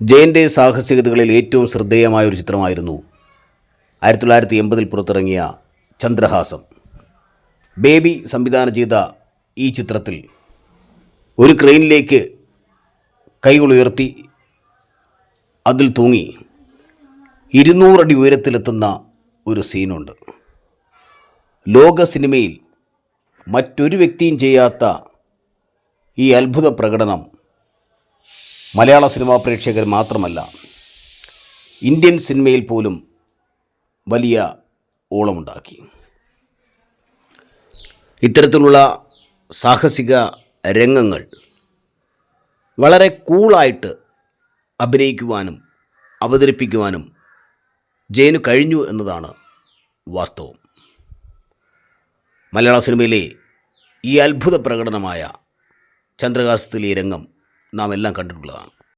ജയന്റെ സാഹസികതകളിൽ ഏറ്റവും ശ്രദ്ധേയമായ ഒരു ചിത്രമായിരുന്നു ആയിരത്തി തൊള്ളായിരത്തി എൺപതിൽ പുറത്തിറങ്ങിയ ചന്ദ്രഹാസം. ബേബി സംവിധാനം ചെയ്ത ഈ ചിത്രത്തിൽ ഒരു ക്രെയിനിലേക്ക് കൈകളുയർത്തി അതിൽ തൂങ്ങി ഇരുന്നൂറടി ഉയരത്തിലെത്തുന്ന ഒരു സീനുണ്ട്. ലോക സിനിമയിൽ മറ്റൊരു വ്യക്തിയും ചെയ്യാത്ത ഈ അത്ഭുത പ്രകടനം മലയാള സിനിമാ പ്രേക്ഷകർ മാത്രമല്ല ഇന്ത്യൻ സിനിമയിൽ പോലും വലിയ ഓളമുണ്ടാക്കി. ഇത്തരത്തിലുള്ള സാഹസിക രംഗങ്ങൾ വളരെ കൂളായിട്ട് അഭിനയിക്കുവാനും അവതരിപ്പിക്കുവാനും ജയന് കഴിഞ്ഞു എന്നതാണ് വാസ്തവം. മലയാള സിനിമയിലെ ഈ അത്ഭുത പ്രകടനമായ ചന്ദ്രകാശത്തിലെ രംഗം நாம் எல்லாம் கண்டுபிடிக்கலாம்